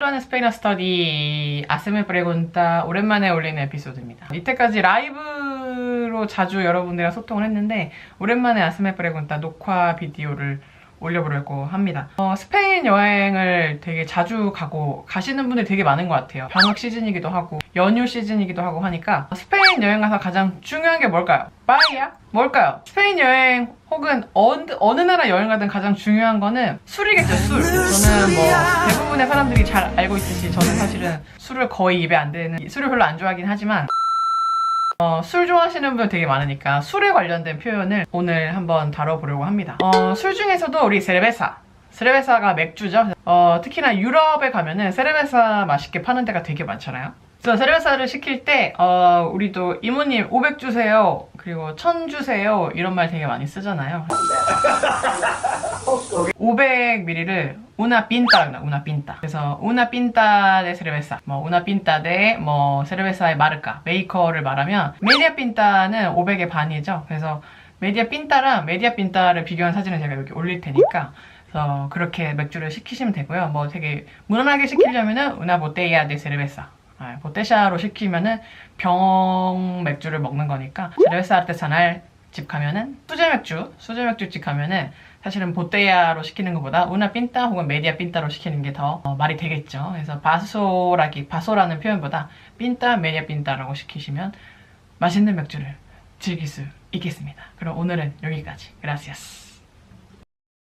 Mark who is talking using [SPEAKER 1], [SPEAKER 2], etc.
[SPEAKER 1] 하는 스페인어 스터디 아스메 프레곤타 오랜만에 올리는 에피소드입니다. 이때까지 라이브로 자주 여러분들이랑 소통을 했는데 오랜만에 아스메 프레곤타 녹화 비디오를 올려보려고 합니다. 어, 스페인 여행을 되게 자주 가고 가시는 분들이 되게 많은 것 같아요. 방학 시즌이기도 하고 연휴 시즌이기도 하고 하니까 스페인 여행 가서 가장 중요한 게 뭘까요? 빠이야? 뭘까요? 스페인 여행 혹은 어느, 어느 나라 여행 가든 가장 중요한 거는 술이겠죠, 술. 저는 뭐 대부분의 사람들이 잘 알고 있듯이 저는 사실은 술을 거의 입에 안 대는 술을 별로 안 좋아하긴 하지만 어, 술 좋아하시는 분 되게 많으니까 술에 관련된 표현을 오늘 한번 다뤄보려고 합니다. 어, 술 중에서도 우리 세레베사. 세레베사가 맥주죠. 어, 특히나 유럽에 가면은 세레베사 맛있게 파는 데가 되게 많잖아요. 그래서 세레베사를 시킬 때, 어, 우리도 이모님 500 주세요. 그리고 1000 주세요. 이런 말 되게 많이 쓰잖아요. 500ml를 una pinta입니다. una pinta. 그래서 una pinta de cerveza, 뭐 una pinta de 뭐 cerveza의 마르카, 메이커를 말하면 media pinta는 500의 반이죠. 그래서 media pinta랑 media pinta를 비교한 사진을 제가 여기 올릴 테니까 그래서 그렇게 맥주를 시키시면 되고요. 뭐 되게 무난하게 시키려면은 una botella de cerveza. 아, 보테샤로 시키면은 병 맥주를 먹는 거니까 세르베사 아르테사날 집 가면은 수제 맥주, 수제 맥주 집 가면은 사실은 보테야로 시키는 것보다 우나 핀따 혹은 메디아 핀따로 시키는 게 더 말이 되겠죠. 그래서 바소라기 바소라는 표현보다 핀따, 메디아 핀따라고 시키시면 맛있는 맥주를 즐길 수 있겠습니다. 그럼 오늘은 여기까지. 그라시아스.